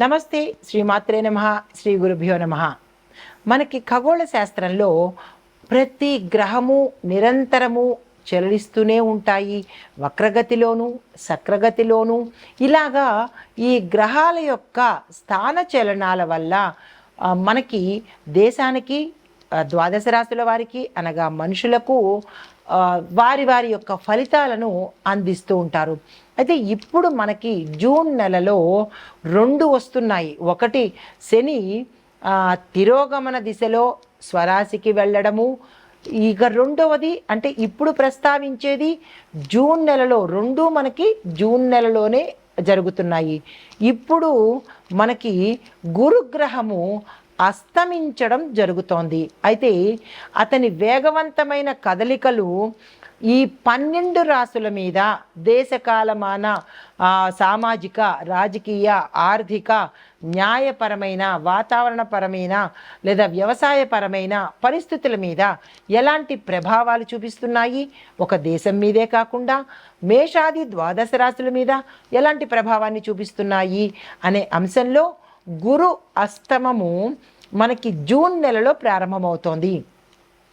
నమస్తే శ్రీమాత్రే నమ శ్రీ గురుభ్యో నమ. మనకి ఖగోళ శాస్త్రంలో ప్రతి గ్రహము నిరంతరము చెలరిస్తూనే ఉంటాయి. వక్రగతిలోను సక్రగతిలోను. ఇలాగా ఈ గ్రహాల యొక్క స్థాన చలనాల వల్ల మనకి దేశానికి ద్వాదశ రాశుల వారికి అనగా మనుషులకు వారి వారి యొక్క ఫలితాలను అందిస్తూ ఉంటారు. అయితే ఇప్పుడు మనకి జూన్ నెలలో రెండు వస్తున్నాయి. ఒకటి శని తిరోగమన దిశలో స్వరాశికి వెళ్ళడము. ఇక రెండవది అంటే ఇప్పుడు ప్రస్తావించేది జూన్ నెలలో రెండు మనకి జూన్ నెలలోనే జరుగుతున్నాయి. ఇప్పుడు మనకి గురుగ్రహము అస్తమించడం జరుగుతోంది. అయితే అతని వేగవంతమైన కదలికలు ఈ పన్నెండు రాసుల మీద దేశకాలమాన సామాజిక రాజకీయ ఆర్థిక న్యాయపరమైన వాతావరణపరమైన లేదా వ్యవసాయపరమైన పరిస్థితుల మీద ఎలాంటి ప్రభావాలు చూపిస్తున్నాయి? ఒక దేశం మీదే కాకుండా మేషాది ద్వాదశ రాశుల మీద ఎలాంటి ప్రభావాన్ని చూపిస్తున్నాయి? అనే అంశంలో గురు అస్తమము మనకి జూన్ నెలలో ప్రారంభమవుతోంది.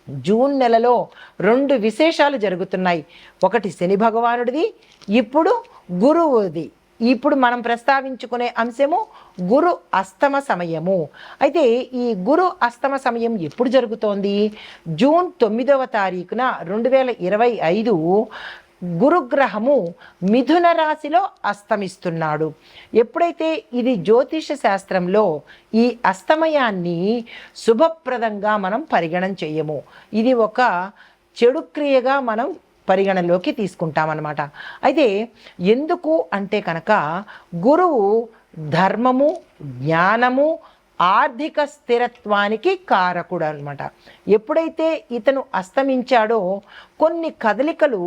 జూన్ నెలలో రెండు విశేషాలు జరుగుతున్నాయి. ఒకటి శని భగవానుడిది ఇప్పుడు గురువుది. ఇప్పుడు మనం ప్రస్తావించుకునే అంశము గురు అస్తమ సమయము. అయితే ఈ గురు అస్తమ సమయం ఎప్పుడు జరుగుతోంది? జూన్ తొమ్మిదవ తారీఖున రెండు వేల ఇరవై ఐదు గురుగ్రహము మిథున రాశిలో అస్తమిస్తున్నాడు. ఎప్పుడైతే ఇది జ్యోతిష శాస్త్రంలో ఈ అస్తమయాన్ని శుభప్రదంగా మనం పరిగణన చెయ్యము ఇది ఒక చెడు క్రియగా మనం పరిగణలోకి తీసుకుంటామన్నమాట. అయితే ఎందుకు అంటే కనుక గురువు ధర్మము జ్ఞానము ఆర్థిక స్థిరత్వానికి కారకుడు అనమాట ఎప్పుడైతే ఇతను అస్తమించాడో కొన్ని కదలికలు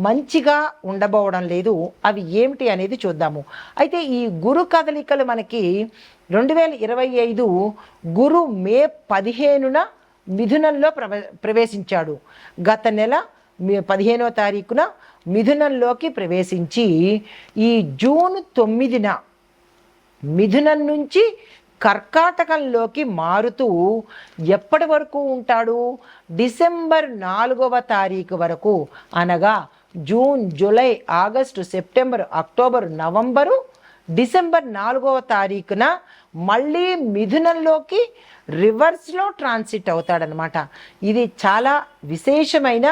మంచిగా ఉండబోవడం లేదు. అవి ఏమిటి అనేది చూద్దాము. అయితే ఈ గురు కదలికలు మనకి రెండు వేల ఇరవై ఐదు గురు మే పదిహేనున మిథునంలో ప్రవ ప్రవేశించాడు. గత నెల మే- పదిహేనో తారీఖున మిథునంలోకి ప్రవేశించి ఈ జూన్ తొమ్మిదిన మిథునం నుంచి కర్కాటకంలోకి మారుతూ ఎప్పటి వరకు ఉంటాడు? డిసెంబర్ నాలుగవ తారీఖు వరకు అనగా June July August September October November December నాలుగవ తారీఖున మళ్ళీ మిథునంలోకి రివర్స్లో ట్రాన్సిట్ అవుతాడనమాట ఇది చాలా విశేషమైన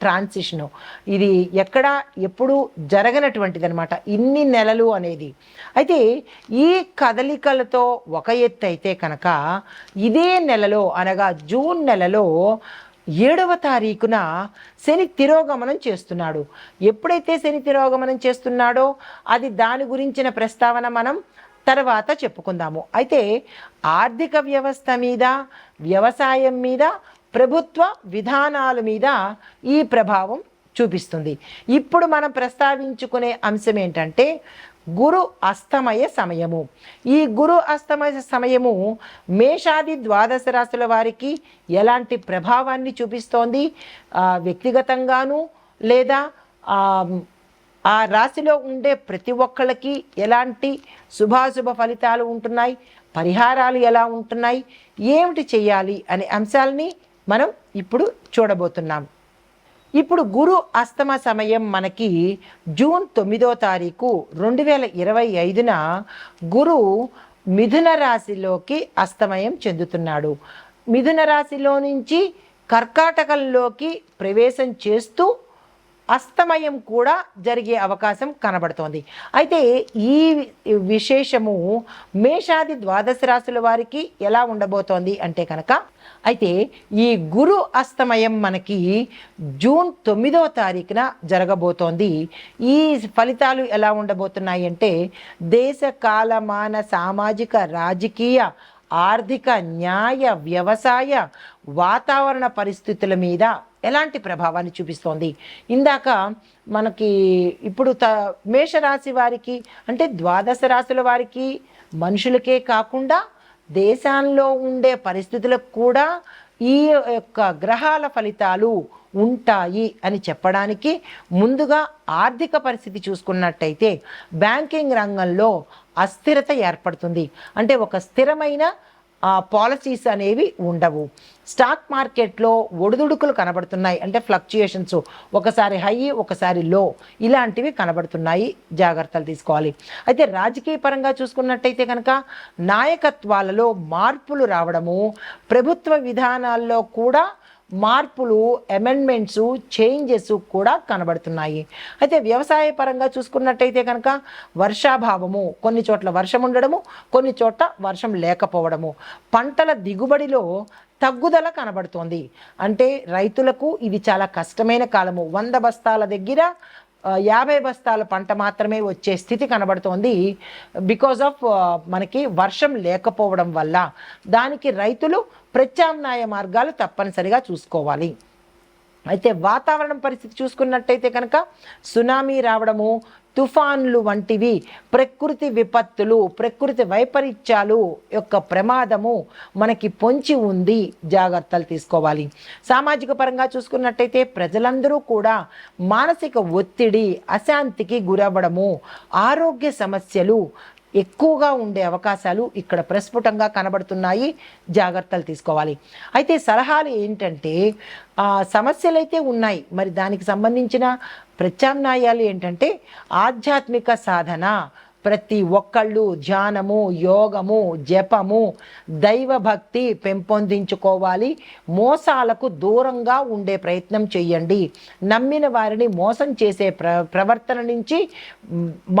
ట్రాన్సిషను. ఇది ఎక్కడ ఎప్పుడు జరగనటువంటిది అనమాట ఇన్ని నెలలు అనేది. అయితే ఈ కదలికలతో ఒక ఎత్తు అయితే కనుక ఇదే నెలలో అనగా జూన్ నెలలో ఏడవ తారీఖున శని తిరోగమనం చేస్తున్నాడు. ఎప్పుడైతే శని తిరోగమనం చేస్తున్నాడో అది దాని గురించిన ప్రస్తావన మనం తర్వాత చెప్పుకుందాము. అయితే ఆర్థిక వ్యవస్థ మీద వ్యవసాయం మీద ప్రభుత్వ విధానాల మీద ఈ ప్రభావం చూపిస్తుంది. ఇప్పుడు మనం ప్రస్తావించుకునే అంశం ఏంటంటే గురు అస్తమయ సమయము. ఈ గురు అస్తమయ సమయము మేషాది ద్వాదశ రాశుల వారికి ఎలాంటి ప్రభావాన్ని చూపిస్తోంది? వ్యక్తిగతంగాను లేదా ఆ, ఆ రాశిలో ఉండే ప్రతి ఒక్కళ్ళకి ఎలాంటి శుభాశుభ ఫలితాలు ఉంటున్నాయి? పరిహారాలు ఎలా ఉంటున్నాయి? ఏమిటి చేయాలి? అనే అంశాలని మనం ఇప్పుడు చూడబోతున్నాం. ఇప్పుడు గురు అస్తమ సమయం మనకి జూన్ తొమ్మిదో తారీఖు రెండు వేల ఇరవై ఐదున గురు మిథున రాశిలోకి అస్తమయం చెందుతున్నాడు. మిథున రాశిలో నుంచి కర్కాటకంలోకి ప్రవేశం చేస్తూ అస్తమయం కూడా జరిగే అవకాశం కనబడుతోంది. అయితే ఈ విశేషము మేషాది ద్వాదశ రాశుల వారికి ఎలా ఉండబోతోంది అంటే కనుక అయితే ఈ గురు అస్తమయం మనకి జూన్ తొమ్మిదవ తారీఖున జరగబోతోంది. ఈ ఫలితాలు ఎలా ఉండబోతున్నాయి అంటే దేశ కాలమాన సామాజిక రాజకీయ ఆర్థిక న్యాయ వ్యవసాయ వాతావరణ పరిస్థితుల మీద ఎలాంటి ప్రభావాన్ని చూపిస్తోంది? ఇందాక మనకి ఇప్పుడు త మేషరాశి వారికి అంటే ద్వాదశ రాశుల వారికి మనుషులకే కాకుండా దేశాల్లో ఉండే పరిస్థితులకు కూడా ఈ యొక్క గ్రహాల ఫలితాలు ఉంటాయి అని చెప్పడానికి ముందుగా ఆర్థిక పరిస్థితి చూసుకున్నట్టయితే బ్యాంకింగ్ రంగంలో అస్థిరత ఏర్పడుతుంది. అంటే ఒక స్థిరమైన పాలసీస్ అనేవి ఉండవు. స్టాక్ మార్కెట్లో ఒడిదుడుకులు కనబడుతున్నాయి. అంటే ఫ్లక్చుయేషన్స్. ఒకసారి హై ఒకసారి లో. ఇలాంటివి కనబడుతున్నాయి. జాగ్రత్తలు తీసుకోవాలి. అయితే రాజకీయ పరంగా చూసుకున్నట్టయితే కనుక నాయకత్వాలలో మార్పులు రావడము ప్రభుత్వ విధానాల్లో కూడా మార్పులు అమెండ్మెంట్స్ చేంజెస్ కూడా కనబడుతున్నాయి. అయితే వ్యవసాయ పరంగా చూసుకున్నట్టయితే కనుక వర్షాభావము కొన్ని చోట్ల వర్షం ఉండడము కొన్ని చోట్ల వర్షం లేకపోవడము. పంటల దిగుబడిలో తగ్గుదల కనబడుతోంది. అంటే రైతులకు ఇది చాలా కష్టమైన కాలము. వంద బస్తాల దగ్గర యాభై బస్తాల పంట మాత్రమే వచ్చే స్థితి కనబడుతోంది. బికాజ్ ఆఫ్ మనకి వర్షం లేకపోవడం వల్ల దానికి రైతులు ప్రత్యామ్నాయ మార్గాలు తప్పనిసరిగా చూసుకోవాలి. అయితే వాతావరణం పరిస్థితి చూసుకున్నట్టయితే కనుక సునామీ రావడము తుఫాన్లు వంటివి ప్రకృతి విపత్తులు ప్రకృతి వైపరీత్యాలు యొక్క ప్రమాదము మనకి పొంచి ఉంది. జాగ్రత్తలు తీసుకోవాలి. సామాజిక పరంగా చూసుకున్నట్టయితే ప్రజలందరూ కూడా మానసిక ఒత్తిడి అశాంతికి గురవ్వడము ఆరోగ్య సమస్యలు ఎక్కువగా ఉండే అవకాశాలు ఇక్కడ ప్రస్ఫుటంగా కనబడుతున్నాయి. జాగ్రత్తలు తీసుకోవాలి. అయితే సలహాలు ఏంటంటే సమస్యలు అయితే ఉన్నాయి. మరి దానికి సంబంధించిన ప్రత్యామ్నాయాలు ఏంటంటే ఆధ్యాత్మిక సాధన. ప్రతి ఒక్కళ్ళు ధ్యానము యోగము జపము దైవభక్తి పెంపొందించుకోవాలి. మోసాలకు దూరంగా ఉండే ప్రయత్నం చేయండి నమ్మిన వారిని మోసం చేసే ప్ర ప్రవర్తన నుంచి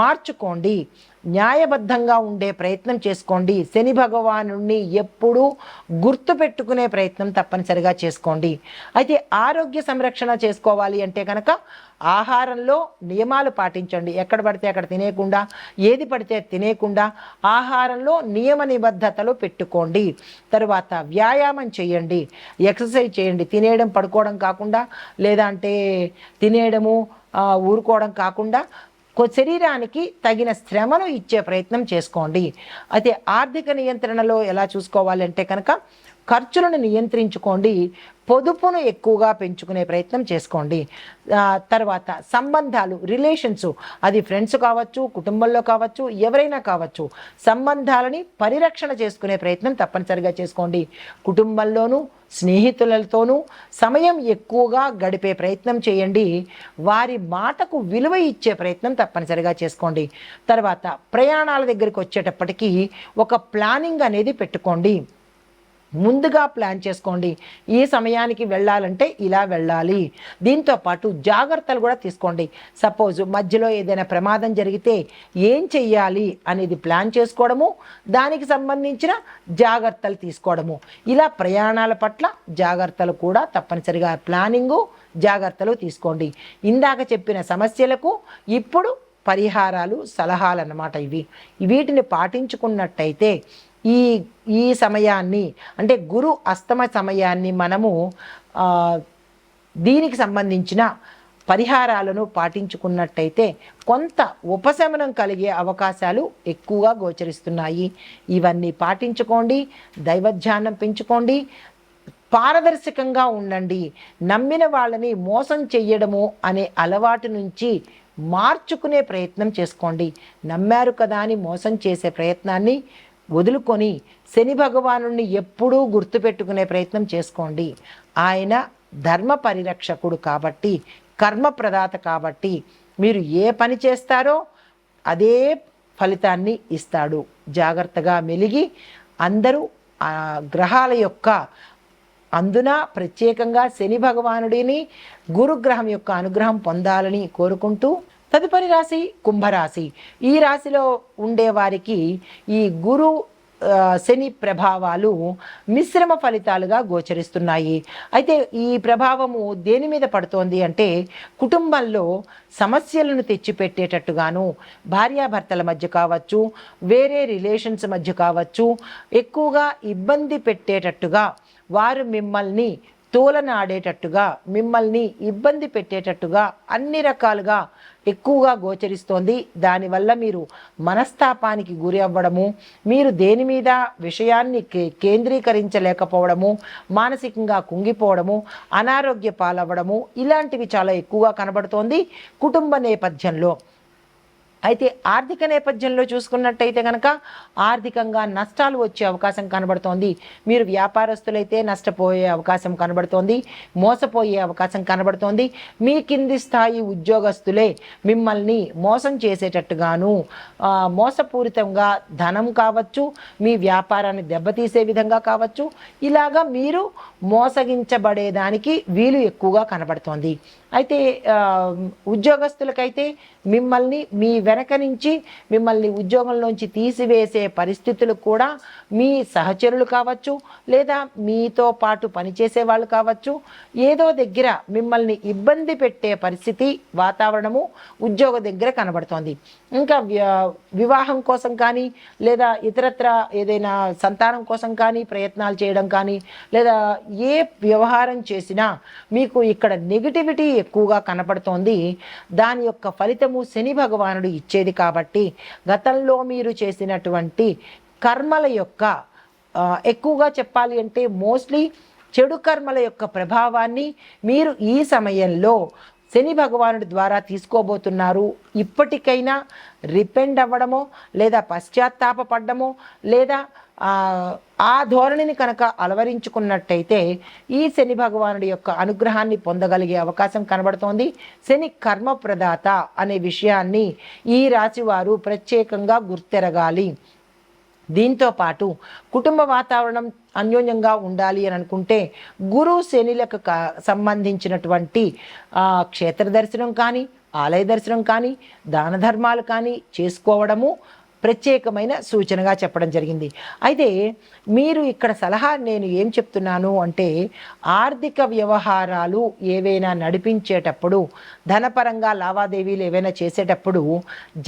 మార్చుకోండి. న్యాయబద్ధంగా ఉండే ప్రయత్నం చేసుకోండి. శని భగవాను ఎప్పుడూ గుర్తు పెట్టుకునే ప్రయత్నం తప్పనిసరిగా చేసుకోండి. అయితే ఆరోగ్య సంరక్షణ చేసుకోవాలి అంటే కనుక ఆహారంలో నియమాలు పాటించండి. ఎక్కడ పడితే అక్కడ తినేయకుండా ఏది పడితే అది తినేయకుండా ఆహారంలో నియమ నిబద్ధతలు పెట్టుకోండి. తరువాత వ్యాయామం చేయండి. ఎక్సర్సైజ్ చేయండి. తినేయడం పడుకోవడం కాకుండా లేదా అంటే తినేయడము ఊరుకోవడం కాకుండా శరీరానికి తగిన శ్రమను ఇచ్చే ప్రయత్నం చేసుకోండి. అయితే ఆర్థిక నియంత్రణలో ఎలా చూసుకోవాలంటే కనుక ఖర్చులను నియంత్రించుకోండి. పొదుపును ఎక్కువగా పెంచుకునే ప్రయత్నం చేసుకోండి. తర్వాత సంబంధాలు రిలేషన్స్ అది ఫ్రెండ్స్ కావచ్చు కుటుంబంలో కావచ్చు ఎవరైనా కావచ్చు సంబంధాలని పరిరక్షణ చేసుకునే ప్రయత్నం తప్పనిసరిగా చేసుకోండి. కుటుంబంలోనూ స్నేహితులతోనూ సమయం ఎక్కువగా గడిపే ప్రయత్నం చేయండి. వారి మాటకు విలువ ఇచ్చే ప్రయత్నం తప్పనిసరిగా చేసుకోండి. తర్వాత ప్రయాణాల దగ్గరికి వచ్చేటప్పటికీ ఒక ప్లానింగ్ అనేది పెట్టుకోండి. ముందుగా ప్లాన్ చేసుకోండి. ఈ సమయానికి వెళ్ళాలంటే ఇలా వెళ్ళాలి. దీంతో పాటు జాగ్రత్తలు కూడా తీసుకోండి. సపోజ్ మధ్యలో ఏదైనా ప్రమాదం జరిగితే ఏం చెయ్యాలి అనేది ప్లాన్ చేసుకోవడము దానికి సంబంధించిన జాగ్రత్తలు తీసుకోవడము. ఇలా ప్రయాణాల పట్ల జాగ్రత్తలు కూడా తప్పనిసరిగా ప్లానింగు జాగ్రత్తలు తీసుకోండి. ఇందాక చెప్పిన సమస్యలకు ఇప్పుడు పరిహారాలు సలహాలు అన్నమాట ఇవి. వీటిని పాటించుకున్నట్టయితే ఈ ఈ సమయాన్ని అంటే గురు అస్తమ సమయాన్ని మనము దీనికి సంబంధించిన పరిహారాలను పాటించుకున్నట్టయితే కొంత ఉపశమనం కలిగే అవకాశాలు ఎక్కువగా గోచరిస్తున్నాయి. ఇవన్నీ పాటించుకోండి దైవధ్యానం పెంచుకోండి పారదర్శకంగా ఉండండి. నమ్మిన వాళ్ళని మోసం చెయ్యడము అనే అలవాటు నుంచి మార్చుకునే ప్రయత్నం చేసుకోండి. నమ్మారు కదా అని మోసం చేసే ప్రయత్నాన్ని వదులుకొని శని భగవాను ఎప్పుడూ గుర్తుపెట్టుకునే ప్రయత్నం చేసుకోండి. ఆయన ధర్మ పరిరక్షకుడు కాబట్టి కర్మ ప్రదాత కాబట్టి మీరు ఏ పని చేస్తారో అదే ఫలితాన్ని ఇస్తాడు. జాగ్రత్తగా మెలిగి అందరూ ఆ గ్రహాల యొక్క అందున ప్రత్యేకంగా శని భగవానుడిని గురుగ్రహం యొక్క అనుగ్రహం పొందాలని కోరుకుంటూ తదుపరి రాశి కుంభరాశి. ఈ రాశిలో ఉండే వారికి ఈ గురు శని ప్రభావాలు మిశ్రమ ఫలితాలుగా గోచరిస్తున్నాయి. అయితే ఈ ప్రభావము దేని మీద పడుతోంది అంటే కుటుంబంలో సమస్యలను తెచ్చిపెట్టేటట్టుగాను భార్యాభర్తల మధ్య కావచ్చు వేరే రిలేషన్స్ మధ్య కావచ్చు ఎక్కువగా ఇబ్బంది పెట్టేటట్టుగా వారు మిమ్మల్ని తోలనాడేటట్టుగా మిమ్మల్ని ఇబ్బంది పెట్టేటట్టుగా అన్ని రకాలుగా ఎక్కువగా గోచరిస్తోంది. దానివల్ల మీరు మనస్తాపానికి గురి అవ్వడము మీరు దేని మీద విషయాన్ని కే కేంద్రీకరించలేకపోవడము మానసికంగా కుంగిపోవడము అనారోగ్య పాలవ్వడము ఇలాంటివి చాలా ఎక్కువగా కనబడుతోంది కుటుంబ నేపథ్యంలో. అయితే ఆర్థిక నేపథ్యంలో చూసుకున్నట్టయితే కనుక ఆర్థికంగా నష్టాలు వచ్చే అవకాశం కనబడుతోంది. మీరు వ్యాపారస్తులైతే నష్టపోయే అవకాశం కనబడుతోంది. మోసపోయే అవకాశం కనబడుతోంది. మీ కింది స్థాయి ఉద్యోగస్తులే మిమ్మల్ని మోసం చేసేటట్టుగాను మోసపూరితంగా ధనం కావచ్చు మీ వ్యాపారాన్ని దెబ్బతీసే విధంగా కావచ్చు ఇలాగా మీరు మోసగించబడేదానికి వీలు ఎక్కువగా కనబడుతోంది. అయితే ఉద్యోగస్తులకైతే మిమ్మల్ని మీ వెనక నుంచి మిమ్మల్ని ఉద్యోగంలోంచి తీసివేసే పరిస్థితులు కూడా మీ సహచరులు కావచ్చు లేదా మీతో పాటు పనిచేసే వాళ్ళు కావచ్చు. ఏదో దగ్గర మిమ్మల్ని ఇబ్బంది పెట్టే పరిస్థితి వాతావరణము ఉద్యోగ దగ్గర కనబడుతోంది. ఇంకా వివాహం కోసం కానీ లేదా ఇతరత్ర ఏదైనా సంతానం కోసం కానీ ప్రయత్నాలు చేయడం కానీ లేదా ఏ వ్యవహారం చేసినా మీకు ఇక్కడ నెగిటివిటీ ఎక్కువగా కనపడుతోంది. దాని యొక్క ఫలితము శని భగవానుడు ఇచ్చేది కాబట్టి గతంలో మీరు చేసినటువంటి కర్మల యొక్క ఎక్కువగా చెప్పాలి అంటే మోస్ట్లీ చెడు కర్మల యొక్క ప్రభావాన్ని మీరు ఈ సమయంలో శని భగవానుడి ద్వారా తీసుకోబోతున్నారు. ఇప్పటికైనా రిపెండ్ అవ్వడమో లేదా పశ్చాత్తాపపడ్డమో లేదా ఆ, ధోరణిని కనుక అలవరించుకున్నట్టయితే ఈ శని భగవానుడి యొక్క అనుగ్రహాన్ని పొందగలిగే అవకాశం కనబడుతోంది. శని కర్మ ప్రదాత అనే విషయాన్ని ఈ రాశి వారు ప్రత్యేకంగా గుర్తెరగాలి. దీంతో పాటు కుటుంబ వాతావరణం అన్యోన్యంగా ఉండాలి అని అనుకుంటే గురు శనిలకు క- సంబంధించినటువంటి క్షేత్ర దర్శనం కానీ ఆలయ దర్శనం కానీ దాన ధర్మాలు కానీ చేసుకోవడము ప్రత్యేకమైన సూచనగా చెప్పడం జరిగింది. అయితే మీరు ఇక్కడ సలహా నేను ఏం చెప్తున్నాను అంటే ఆర్థిక వ్యవహారాలు ఏవైనా నడిపించేటప్పుడు ధనపరంగా లావాదేవీలు ఏవైనా చేసేటప్పుడు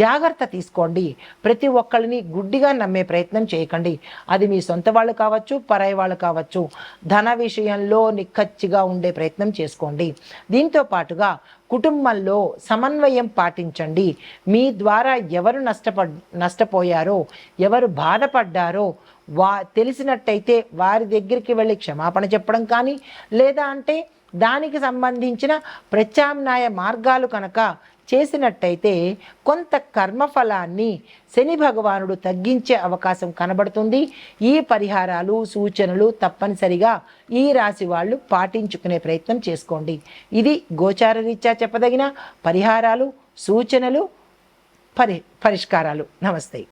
జాగ్రత్త తీసుకోండి. ప్రతి ఒక్కరిని గుడ్డిగా నమ్మే ప్రయత్నం చేయకండి. అది మీ సొంత వాళ్ళు కావచ్చు పరాయి వాళ్ళు కావచ్చు. ధన విషయంలో నిక్కచ్చిగా ఉండే ప్రయత్నం చేసుకోండి. దీంతో పాటుగా కుటుంబంలో సమన్వయం పాటించండి. మీ ద్వారా ఎవరు నష్టపడ్ నష్టపోయారో ఎవరు బాధపడ్డారో వా తెలిసినట్టయితే వారి దగ్గరికి వెళ్ళి క్షమాపణ చెప్పడం కానీ లేదా అంటే దానికి సంబంధించిన ప్రత్యామ్నాయ మార్గాలు కనుక చేసినట్టయితే కొంత కర్మఫలాన్ని శని భగవానుడు తగ్గించే అవకాశం కనబడుతుంది. ఈ పరిహారాలు సూచనలు తప్పనిసరిగా ఈ రాశి వాళ్ళు పాటించుకునే ప్రయత్నం చేసుకోండి. ఇది గోచార రీత్యా చెప్పదగిన పరిహారాలు సూచనలు పరి పరిష్కారాలు. నమస్తే.